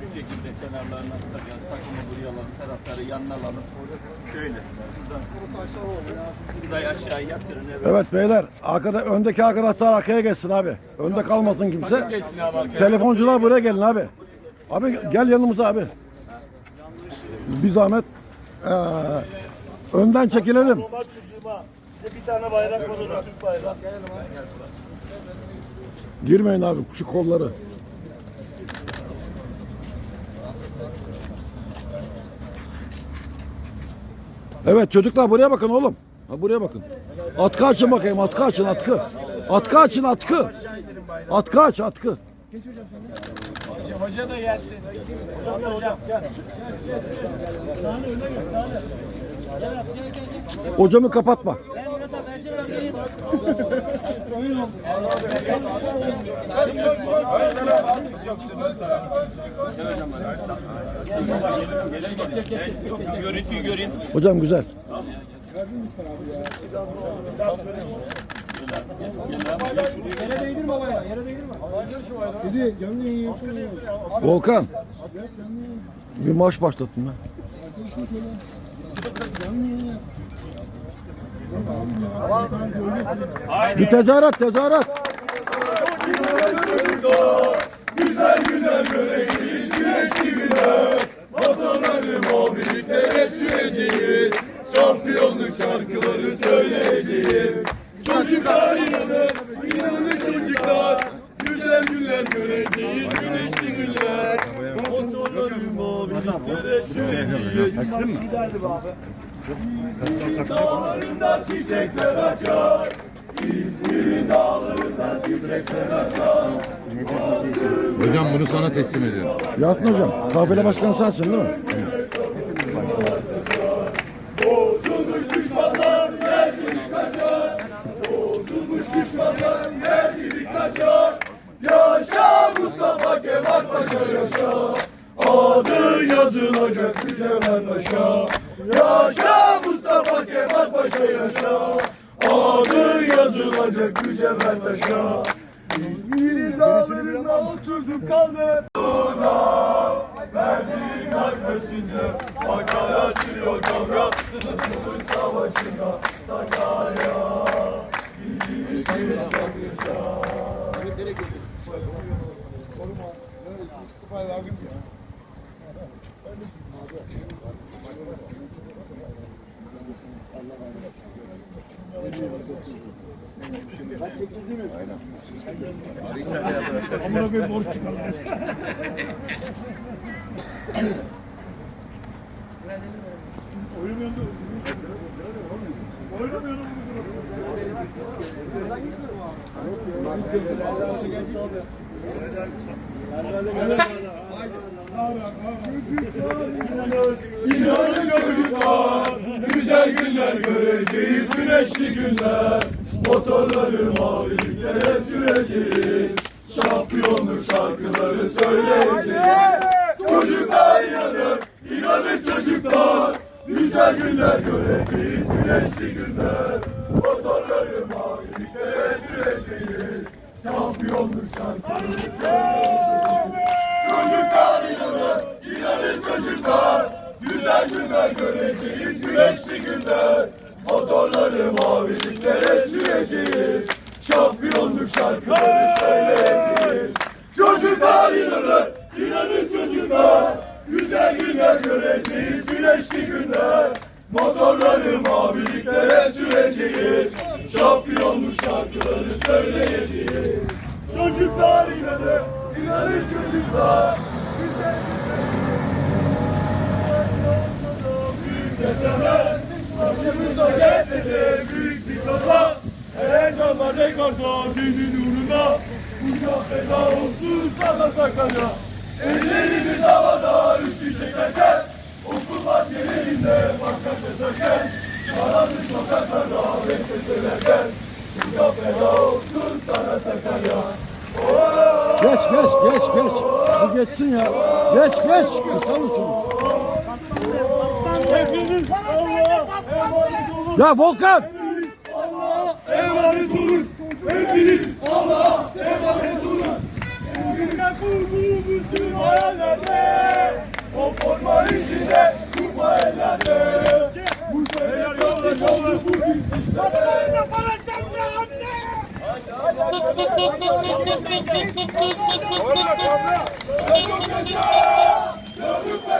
Şu şekilde kenarlarına tutacağız. Takımı buraya alalım. Taraftarı yanına alalım. Şöyle. Şurayı aşağı yatırın. Evet. Evet beyler arkada öndeki arkadaşlar arkaya geçsin abi. Önde kalmasın kimse. Geçsin abi arkaya. Telefoncular buraya gelin abi. Abi gel yanımıza abi. Bir zahmet. Ee, önden çekilelim. Çocuğuma size bir tane bayrak var o da Türk bayrağı. Girmeyin abi şu kolları. Evet çocuklar buraya bakın oğlum. Ha, buraya bakın. Atkı açın bakayım atkı açın atkı. Atkı açın atkı. Atkı aç atkı. Hoca da yersin. Hocam gel. Hocamı kapatma. Görüntüyü. Hocam güzel. Volkan. Bir maç başlattın lan. Bir tezahürat tezahürat. Şampiyonluk şarkıları söyleyeceğiz. Çocuklar inanın, inanın çocuklar. Güzel günler göreceğiz, güneşli günler. Motorları maviliklere süreceğiz. Dağlarında çiçekler açar. İzmir'in dağlarında çiçekler açar. Hocam bunu sana teslim ediyorum. Yasin hocam. Kafile başkanı sensin değil mi? Bozulmuş düşmanlar yer gibi kaçar. Bozulmuş düşmanlar yer gibi kaçar. Yaşa Mustafa Kemal Paşa yaşa. Adı yazılacak mücevher taşa. Yaşa Mustafa Kemal Paşa yaşa. Adı yazılacak mücevher taşa. İzmir'in dağlarında oturduk kaldık. Verdiğin arkasında Ankara sürüyor kavga Kurtuluş Savaşı'nda Sakarya Bizim için çok yaşa Amına koyayım borç çıkar. Oynamıyordu. Oynamıyordu. İnanın çocuklar Güzel günler göreceğiz Güneşli günler Motorları maviliklere süreceğiz? Şampiyonluk şarkıları söyleyeceğiz. Çocuklar inanın İnanın çocuklar. Güzel günler göreceğiz Güneşli günler. Motorları maviliklere süreceğiz? Şampiyonluk şarkıları söyleyeceğiz Çocuklar inanın, inanın çocuklar. Güzel günler göreceğiz, güneşli günler. Motorları maviliklere süreceğiz. Şampiyonluk şarkıları söyleyeceğiz. Çocuklar inanın, inanın çocuklar. Güzel günler göreceğiz, güneşli günler. Motorları maviliklere süreceğiz. Şampiyonluk şarkıları söyleyeceğiz. Çocuklar inanın, inanın çocuklar. Yetemek başımıza gelse de büyük bir kaza. Her canla rekorda dinin uğruna. Burada feda olsun sana Sakarya. Ellerimiz havada Geç geç geç geç. Bu geçsin ya. Geç geç. Emanet olun. Ya Volkan. Allah'a emanet olun. Hepiniz Allah'a emanet olun. Kurban bütün hayallerde O forma içinde Çocuk yaşa! Çocuk yaşa!